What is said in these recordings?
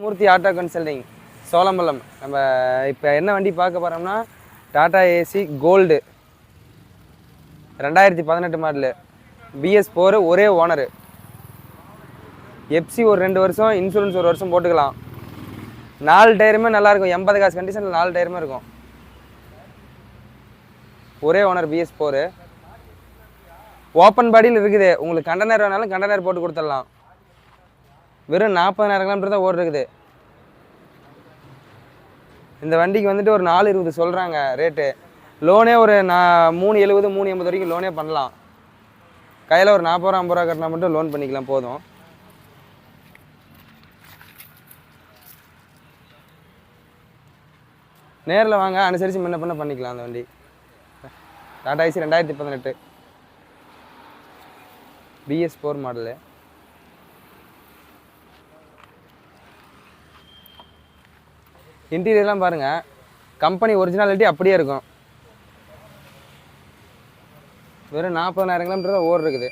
மூர்த்தி auto consulting சோழம்பலம். நம்ம இப்போ என்ன வண்டி பார்க்க போகிறோம்னா டாடா ஏசி கோல்டு ரெண்டாயிரத்தி பதினெட்டு மாடலு பிஎஸ் ஃபோரு ஒரே ஓனரு எப்சி ஒரு ரெண்டு வருஷம் இன்சூரன்ஸ் ஒரு வருஷம் போட்டுக்கலாம். நாலு டயருமே நல்லாயிருக்கும். எண்பது காசு கண்டிஷனில் நாலு டயருமே இருக்கும். ஒரே ஓனர் பிஎஸ் ஃபோரு ஓப்பன் பாடியில் இருக்குது. உங்களுக்கு கண்டனர் வேணாலும் கண்டனர் போட்டு கொடுத்துடலாம். வெறும் நாற்பதாயிரம் கிலோமீட்டர் தான் ஓடு இருக்குது இந்த வண்டிக்கு வந்துட்டு ஒரு நாலு இருபது சொல்கிறாங்க ரேட்டு. லோனே ஒரு நான் மூணு எழுபது மூணு எண்பது வரைக்கும் லோனே பண்ணலாம். கையில் ஒரு நாற்பது ரூபா ஐம்பது ரூபா கட்டினா மட்டும் லோன் பண்ணிக்கலாம் போதும். நேரில் வாங்க அனுசரித்து முன்ன பண்ண பண்ணிக்கலாம் அந்த வண்டி. டாடா ஐசி ரெண்டாயிரத்தி பதினெட்டு. பிஎஸ் ஃபோர் மாடலு இன்டீரியர்லாம் பாருங்கள் கம்பெனி ஒரிஜினாலிட்டி அப்படியே இருக்கும். வெறும் நாற்பதாயிரம் கிலோமீட்டர் தான் ஓர் இருக்குது.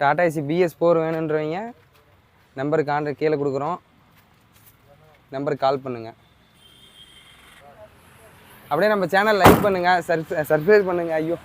டாடா ஏசி பிஎஸ் ஃபோர் வேணுன்றவங்க நம்பருக்கு கான்டாக்ட் கீழே கொடுக்குறோம். நம்பருக்கு கால் பண்ணுங்கள் அப்படியே நம்ம சேனல் லைக் பண்ணுங்கள் சர்ப்ரைஸ் பண்ணுங்கள் ஐயோ